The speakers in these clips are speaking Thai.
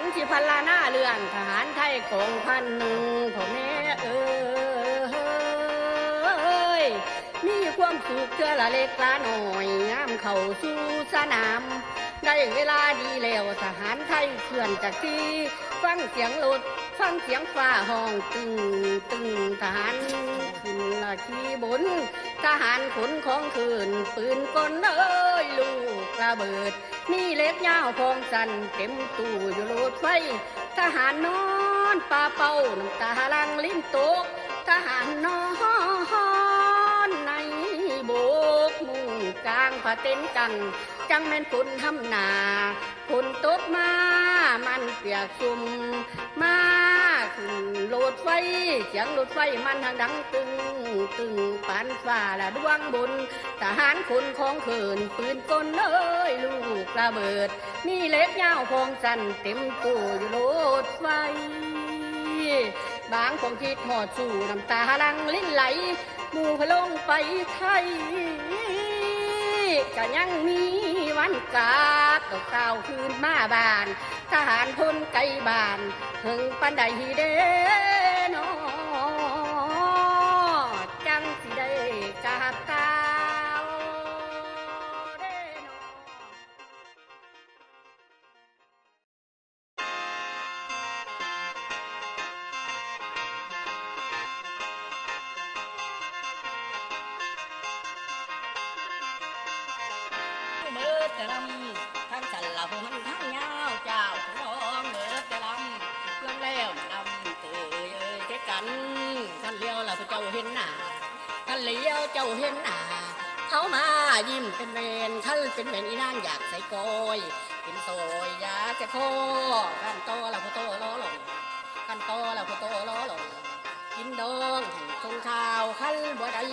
นที่พันลาหน้าเรือนทหารไทยของพันหนึ่งพ่อแม่เอ้ยมีความสุขเพื่อละเล็กละน้อยงามเข่าสู่สนาม ได้เวลาดีแล้วทหารไทยเคลื่อนจากที่ฟังเสียงรถ ฟังเสียงฟ้าห้องตึงตึงทหารขึ้นละขี่บนทหารขนของคืนปืนกลเอ้ยลูกระเบิด มีเล็กยาวพองสันเต็มตู้อยู่โลดไฟ ทหารนอนปลาเป้าน้ำตาลังลิ้นตก ทหารนอนในโบกมุ่งกลางผาเต็นกันจังแม่นฝนทำนา มันเปียกซุ่มมาขึ้นโลดไฟเสียงโลดไฟมันทางดังตึงตึงปานฟ้าละดวงบนทหารคนของเขินปืนกลเอ้ยลูกระเบิดมีเล็กยาวพองสันเต็มตู้อยู่โลดไฟบางคงคิดหอดสู่น้ำตาลังลิ้นไหลหมู่พลงไปไทยก็ยังมีวันกาบตกเต้าคืนมาบาน ทหารพลไกลบ้านถึงปันใดเด้นอจังสิได้กาบเต้าเบิดแต่ลำทั้งสันหละพมันทั้งยา กันขันเลี้ยวละพระเจ้าเห็นหน้าขันเลี้ยวเจ้าเห็นหน้าเขามายิ้มเป็นเวรขันเป็นเวรอีนางอยากใส่กอยเป็นโซยอยากจะโคกันโตละพระโตล้อหลงกันโตละพระโตล้อหลงกินดองแห่งทงข้าวขันบ่ได้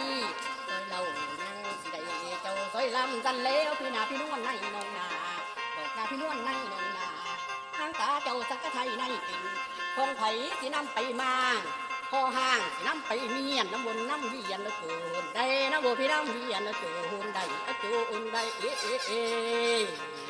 ซอยเรายังสิได้เจ้าซอยลำกันแล้วพี่นาพี่นวลในนองนาบอกนาพี่นวลในนองนาทางตาเจ้าสักกะไทยในปิ่นคงไผสินำไปมา พอห้างน้ำไปเมียนน้ำวนน้ำเวียนละเกินได้น้ำบพี่น้ำเวียนละเกินได้ละเกินได้เอ๊ะเอ๊ะเอ๊ะ